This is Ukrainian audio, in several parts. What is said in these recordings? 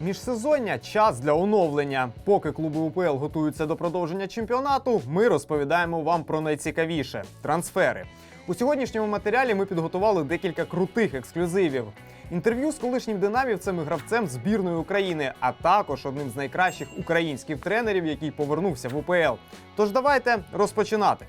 Міжсезоння час для оновлення. Поки клуби УПЛ готуються до продовження чемпіонату, ми розповідаємо вам про найцікавіше трансфери. У сьогоднішньому матеріалі ми підготували декілька крутих ексклюзивів. Інтерв'ю з колишнім динамівцем і гравцем збірної України, а також одним з найкращих українських тренерів, який повернувся в УПЛ. Тож давайте розпочинати.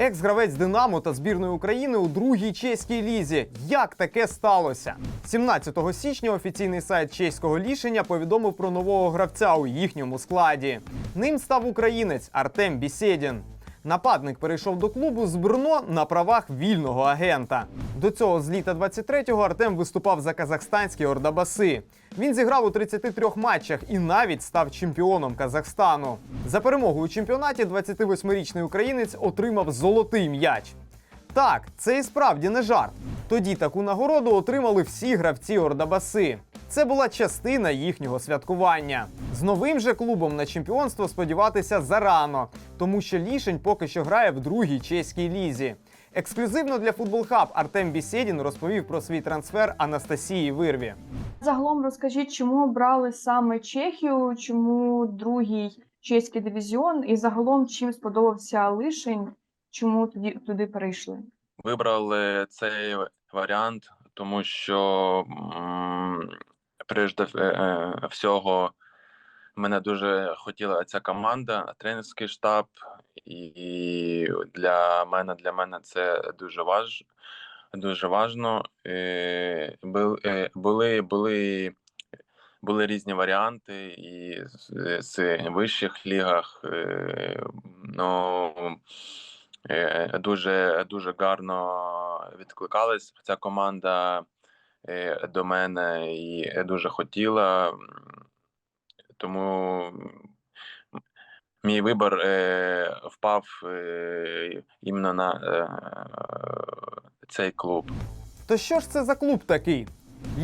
Екс-гравець Динамо та збірної України у другій чеській лізі. Як таке сталося? 17 січня офіційний сайт чеського лішення повідомив про нового гравця у їхньому складі. Ним став українець Артем Бісєдін. Нападник перейшов до клубу з Брно на правах вільного агента. До цього з літа 23-го Артем виступав за казахстанські Ордабаси. Він зіграв у 33 матчах і навіть став чемпіоном Казахстану. За перемогу у чемпіонаті 28-річний українець отримав золотий м'яч. Так, це і справді не жарт. Тоді таку нагороду отримали всі гравці Ордабаси. Це була частина їхнього святкування. З новим же клубом на чемпіонство сподіватися зарано, тому що Лішень поки що грає в другій чеській лізі. Ексклюзивно для Футбол Хаб Артем Бісєдін розповів про свій трансфер Анастасії Вирві. Загалом розкажіть, чому обрали саме Чехію, чому другий чеський дивізіон, і загалом чим сподобався Лишень, чому тоді туди перейшли? Вибрали цей варіант, тому що м, прежде е, всього мене дуже хотіла ця команда, тренерський штаб, і для мене для мене це дуже важ, дуже важно. Е, Були, були, були різні варіанти і з, вищих лігах. е, Ну, дуже дуже гарно відкликалась ця команда до мене і дуже хотіла. Тому мій вибір е, впав е, іменно на е, цей клуб. То що ж це за клуб такий?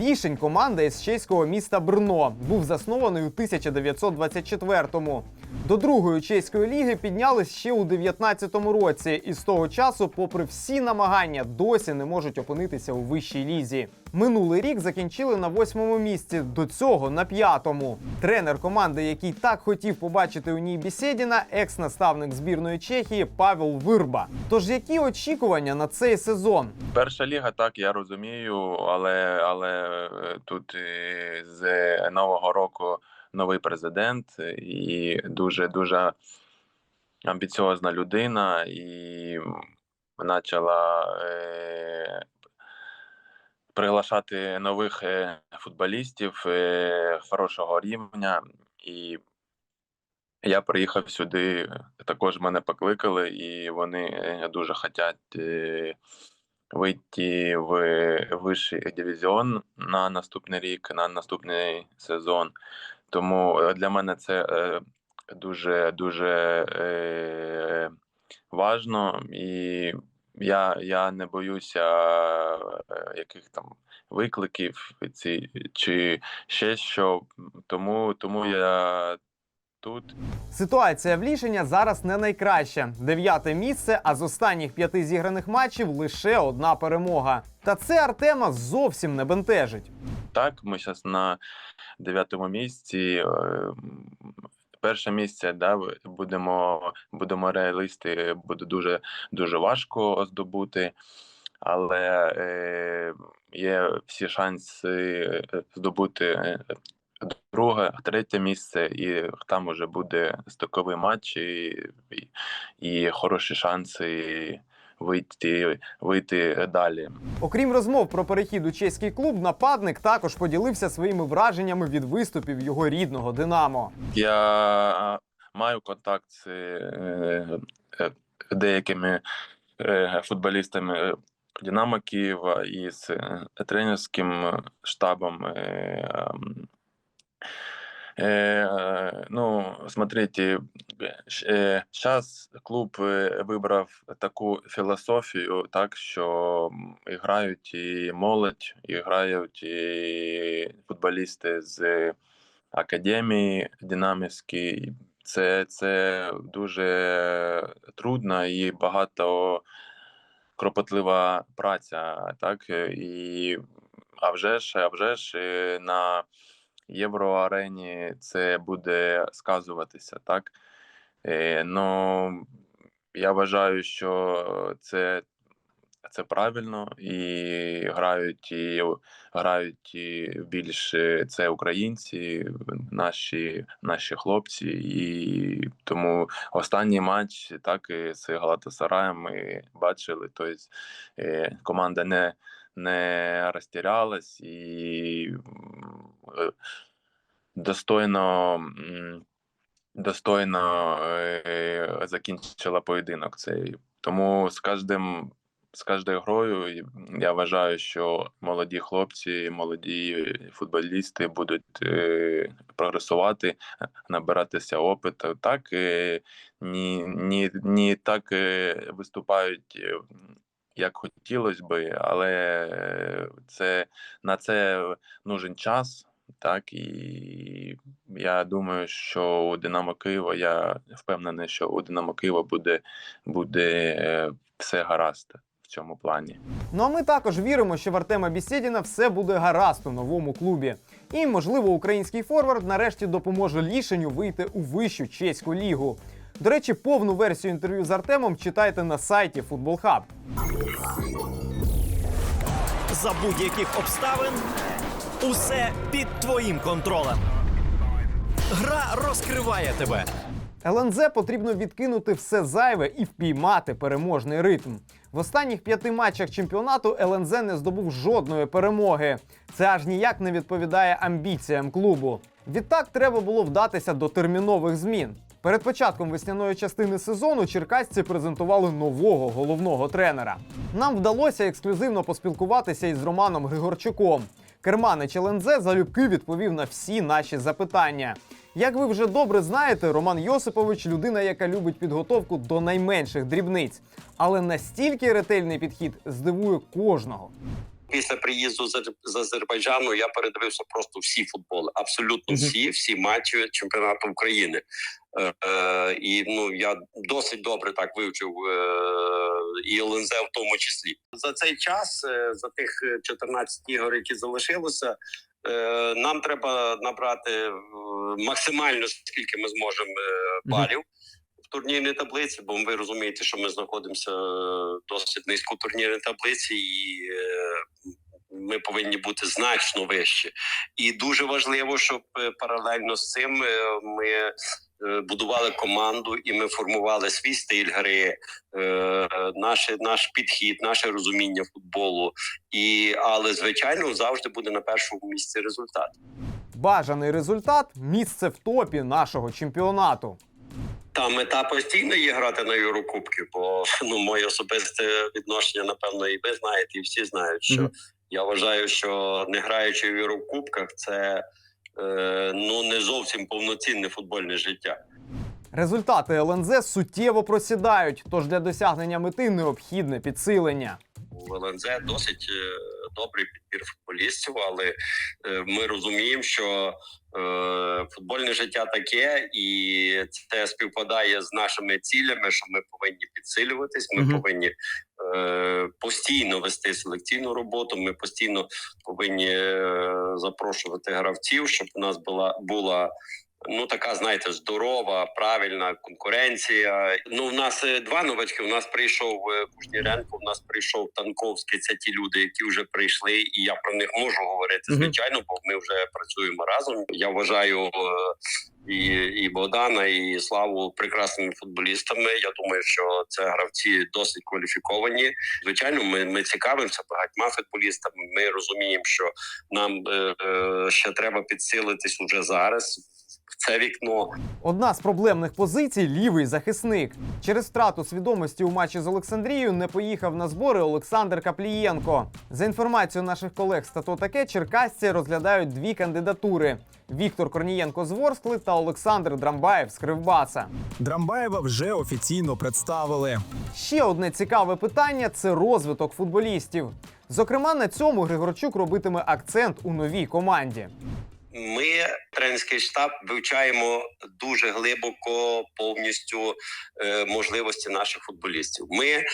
Лішень команда із чеського міста Брно був заснований у 1924-му. До другої чеської ліги піднялись ще у 19-му році, і з того часу, попри всі намагання, досі не можуть опинитися у вищій лізі. Минулий рік закінчили на восьмому місці, до цього на п'ятому. Тренер команди, який так хотів побачити у ній Бісєдіна, екс-наставник збірної Чехії Павел Вирба. Тож які очікування на цей сезон? Перша ліга, так я розумію, але але е, тут з нового року новий президент і дуже дуже амбіціозна людина, і почала е, приглашати нових е, футболістів хорошого рівня. І я приїхав сюди, також мене покликали, і вони дуже хочуть вийти в вищий дивізіон на наступний рік, на наступний сезон. Тому е, для мене це е, дуже дуже важно, і я, я не боюся яких там викликів ці, чи ще що. Тому, тому я тут. Ситуація в Лішення зараз не найкраща. Дев'яте місце, а з останніх п'яти зіграних матчів лише одна перемога. Та це Артема зовсім не бентежить. Так, ми зараз на дев'ятому місці. е, Перше місце, да, будемо, будемо реалісти, буде дуже, дуже важко здобути, але е, є всі шанси е, здобути е, друге, третє місце, і там уже буде стоковий матч і, і, і хороші шанси вийти, вийти далі. Окрім розмов про перехід у чеський клуб, нападник також поділився своїми враженнями від виступів його рідного Динамо. Я маю контакт з е, е, деякими е, футболістами е, Динамо Києва і з е, тренерським штабом. Е, Ну, смотрите, зараз клуб е, вибрав таку філософію, так що грають і молодь, і грають і футболісти з академії динамівській. Це, це дуже трудно і багато кропотлива праця, так і а вже ж, а вже ж на євроарені це буде сказуватися, так? Е, ну, я вважаю, що це, це правильно і грають і грають і більше це українці, наші, наші хлопці, і тому останній матч так і з Галатасараєм ми бачили. Тобто е, команда не, не розтірялась і достойно. Достойно е, закінчила поєдинок цей. Тому з кожним з кожною грою я вважаю, що молоді хлопці, молоді футболісти будуть е, прогресувати, набиратися опиту. Так е, ні, ні, ні так е, виступають, е, як хотілося би, але це на це нужен час. Так і я думаю, що у Динамо Києва я впевнений, що у Динамо Києва буде, буде е, все гаразд в цьому плані. Ну а ми також віримо, що в Артема Бісєдіна все буде гаразд у новому клубі. І, можливо, український форвард нарешті допоможе Лішеню вийти у вищу чеську лігу. До речі, повну версію інтерв'ю з Артемом читайте на сайті Футбол Хаб. За будь-яких обставин усе під твоїм контролем. Гра розкриває тебе. ЛНЗ потрібно відкинути все зайве і впіймати переможний ритм. В останніх п'яти матчах чемпіонату ЛНЗ не здобув жодної перемоги. Це аж ніяк не відповідає амбіціям клубу. Відтак треба було вдатися до термінових змін. Перед початком весняної частини сезону черкасці презентували нового головного тренера. Нам вдалося ексклюзивно поспілкуватися із Романом Григорчуком. Керманич ЛНЗ залюбки відповів на всі наші запитання. Як ви вже добре знаєте, Роман Йосипович людина, яка любить підготовку до найменших дрібниць. Але настільки ретельний підхід здивує кожного. Після приїзду з Азербайджану я передивився просто всі футболи, абсолютно всі, всі матчі чемпіонату України. Е, е, і ну я досить добре так вивчив е, і ЛНЗ в тому числі. За цей час, е, за тих е, 14 ігор, які залишилося, е, нам треба набрати е, максимально скільки ми зможемо е, балів. В турнірній таблиці, бо ви розумієте, що ми знаходимося е, досить низько в турнірній таблиці, і е, ми повинні бути значно вищі. І дуже важливо, щоб е, паралельно з цим е, ми е, будували команду і ми формували свій стиль гри, е, наш, наш підхід, наше розуміння футболу. І але звичайно завжди буде на першому місці результат. Бажаний результат місце в топі нашого чемпіонату. Та мета постійно є грати на Єврокубки, бо ну моє особисте відношення, напевно, і ви знаєте, і всі знають, що Мгм. я вважаю, що не граючи в Єврокубках, це е, ну не зовсім повноцінне футбольне життя. Результати ЛНЗ суттєво просідають, тож для досягнення мети необхідне підсилення. У ЛНЗ досить е, добрий підбір футболістів, але е, ми розуміємо, що е, футбольне життя таке, і це співпадає з нашими цілями, що ми повинні підсилюватись. Ми Мгм. повинні е, постійно вести селекційну роботу. Ми постійно повинні запрошувати гравців, щоб у нас була була. Ну, така, знаєте, здорова, правильна конкуренція. Ну, в нас е, два новачки. У нас прийшов е, Кушніренко, у нас прийшов Танковський. Це ті люди, які вже прийшли, і я про них можу говорити, звичайно, бо ми вже працюємо разом. Я вважаю е, і, і Богдана, і Славу прекрасними футболістами. Я думаю, що це гравці досить кваліфіковані. Звичайно, ми, ми цікавимося багатьма футболістами. Ми розуміємо, що нам е, е, ще треба підсилитись уже зараз. В це вікно Одна з проблемних позицій лівий захисник. Через втрату свідомості у матчі з Олександрією не поїхав на збори Олександр Каплієнко. За інформацією наших колег з «Тато таке, черкасці розглядають дві кандидатури: Віктор Корнієнко з Ворскли та Олександр Драмбаєв з Кривбаса. Драмбаєва вже офіційно представили. Ще одне цікаве питання це розвиток футболістів. Зокрема, на цьому Григорчук робитиме акцент у новій команді. Ми, тренерський штаб, вивчаємо дуже глибоко повністю е, можливості наших футболістів. Ми, е,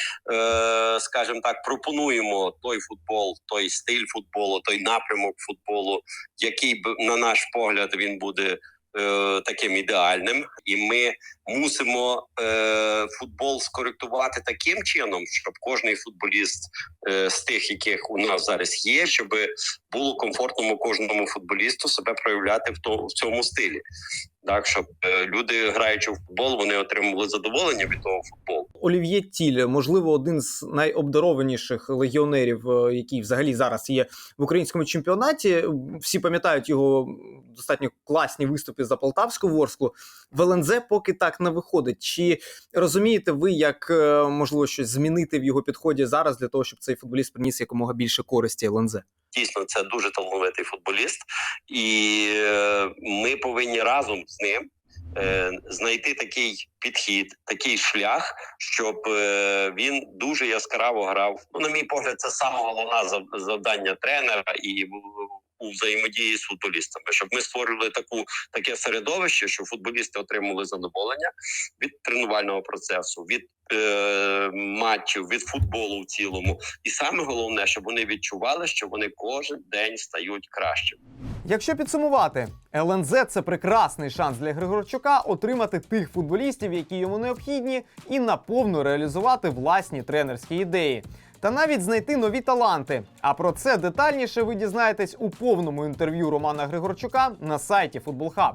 скажімо так, пропонуємо той футбол, той стиль футболу, той напрямок футболу, який на наш погляд він буде е, таким ідеальним, і ми мусимо е, футбол скоректувати таким чином, щоб кожний футболіст е, з тих, яких у нас зараз є, щоб було комфортному кожному футболісту себе проявляти в то в цьому стилі. Так, щоб е, люди, граючи в футбол, вони отримували задоволення від того футболу. Олів'є Тіль, можливо, один з найобдарованіших легіонерів, е, який взагалі зараз є в українському чемпіонаті. Всі пам'ятають його достатньо класні виступи за Полтавську Ворсклу. В ЛНЗ поки так не виходить. Чи розумієте ви, як е, можливо щось змінити в його підході зараз для того, щоб цей футболіст приніс якомога більше користі ЛНЗ? Дійсно, це дуже талановитий футболіст, і е, ми повинні разом з ним е, знайти такий підхід, такий шлях, щоб е, він дуже яскраво грав. Ну, на мій погляд, це саме головне завдання тренера і у взаємодії з футболістами, щоб ми створили таку таке середовище, щоб футболісти отримали задоволення від тренувального процесу, від е, матчів, від футболу в цілому. І саме головне, щоб вони відчували, що вони кожен день стають краще. Якщо підсумувати, ЛНЗ це прекрасний шанс для Григорчука отримати тих футболістів, які йому необхідні, і наповну реалізувати власні тренерські ідеї. Та навіть знайти нові таланти. А про це детальніше ви дізнаєтесь у повному інтерв'ю Романа Григорчука на сайті Футбол Хаб.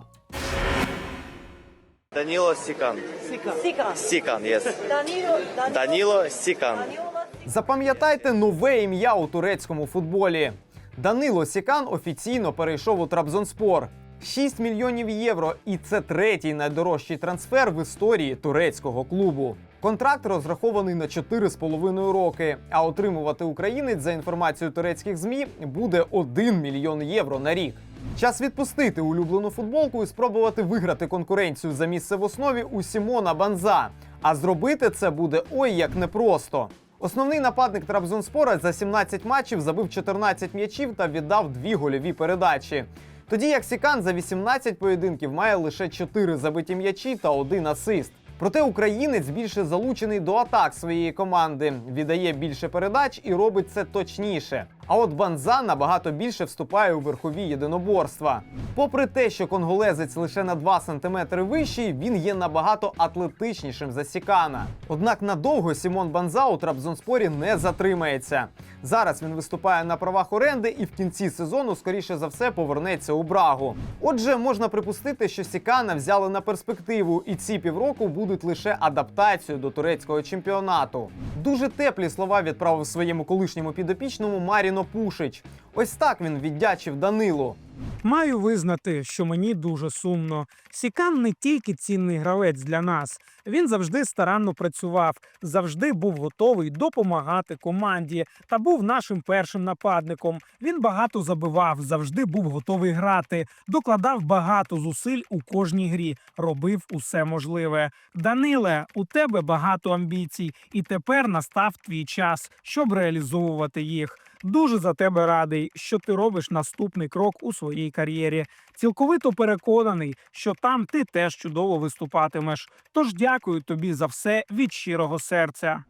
Danilo Sikan. Sikan. Sikan, yes. Danilo, Danilo, Danilo Sikan. Danilo Запам'ятайте нове ім'я у турецькому футболі. Данило Сікан офіційно перейшов у Трабзонспор. 6 мільйонів євро, і це третій найдорожчий трансфер в історії турецького клубу. Контракт розрахований на 4,5 роки. А отримувати українець за інформацією турецьких змі буде 1 мільйон євро на рік. Час відпустити улюблену футболку і спробувати виграти конкуренцію за місце в основі у Сімона Банза. А зробити це буде ой як непросто. Основний нападник Трабзонспора за 17 матчів забив 14 м'ячів та віддав дві гольові передачі. Тоді як Сікан за 18 поєдинків має лише 4 забиті м'ячі та один асист. Проте українець більше залучений до атак своєї команди, віддає більше передач і робить це точніше. А от Банза набагато більше вступає у верхові єдиноборства. Попри те, що конголезець лише на 2 см вищий, він є набагато атлетичнішим за Сікана. Однак надовго Сімон Банза у Трабзонспорі не затримається. Зараз він виступає на правах оренди і в кінці сезону, скоріше за все, повернеться у Брагу. Отже, можна припустити, що Сікана взяли на перспективу, і ці півроку будуть лише адаптацією до турецького чемпіонату. Дуже теплі слова відправив своєму колишньому підопічному Маріно Пушич. Ось так він віддячив Данилу. Маю визнати, що мені дуже сумно. Сікан не тільки цінний гравець для нас. Він завжди старанно працював, завжди був готовий допомагати команді та був нашим першим нападником. Він багато забивав, завжди був готовий грати, докладав багато зусиль у кожній грі, робив усе можливе. Даниле, у тебе багато амбіцій, і тепер настав твій час, щоб реалізовувати їх. Дуже за тебе радий, що ти робиш наступний крок у своїй кар'єрі. Цілковито переконаний, що там ти теж чудово виступатимеш. Тож дякую тобі за все від щирого серця.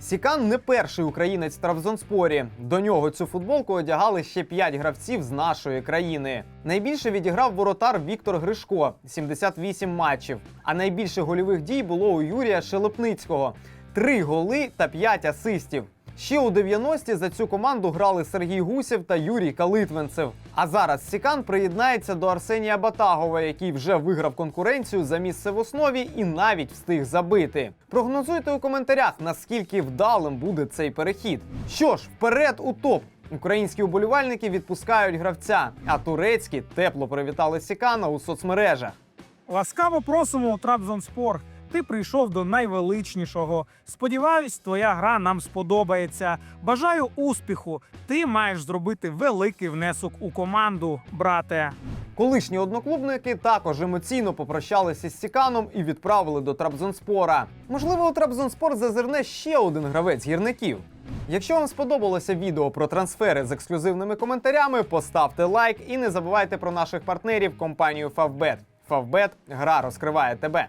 Сікан не перший українець в Трабзонспорі. До нього цю футболку одягали ще 5 гравців з нашої країни. Найбільше відіграв воротар Віктор Гришко 78 матчів. А найбільше гольових дій було у Юрія Шелепницького 3 голи та 5 асистів. Ще у 90-ті за цю команду грали Сергій Гусєв та Юрій Калитвинцев. А зараз Сікан приєднається до Арсенія Батагова, який вже виграв конкуренцію за місце в основі і навіть встиг забити. Прогнозуйте у коментарях, наскільки вдалим буде цей перехід. Що ж, вперед у топ! Українські уболівальники відпускають гравця, а турецькі тепло привітали Сікана у соцмережах. Ласкаво просимо у. Ти прийшов до найвеличнішого. Сподіваюсь, твоя гра нам сподобається. Бажаю успіху. Ти маєш зробити великий внесок у команду, брате. Колишні одноклубники також емоційно попрощалися з Сіканом і відправили до Трабзонспора. Можливо, у Трабзонспор зазирне ще один гравець гірників. Якщо вам сподобалося відео про трансфери з ексклюзивними коментарями, поставте лайк і не забувайте про наших партнерів компанію Favbet. Favbet – гра розкриває тебе.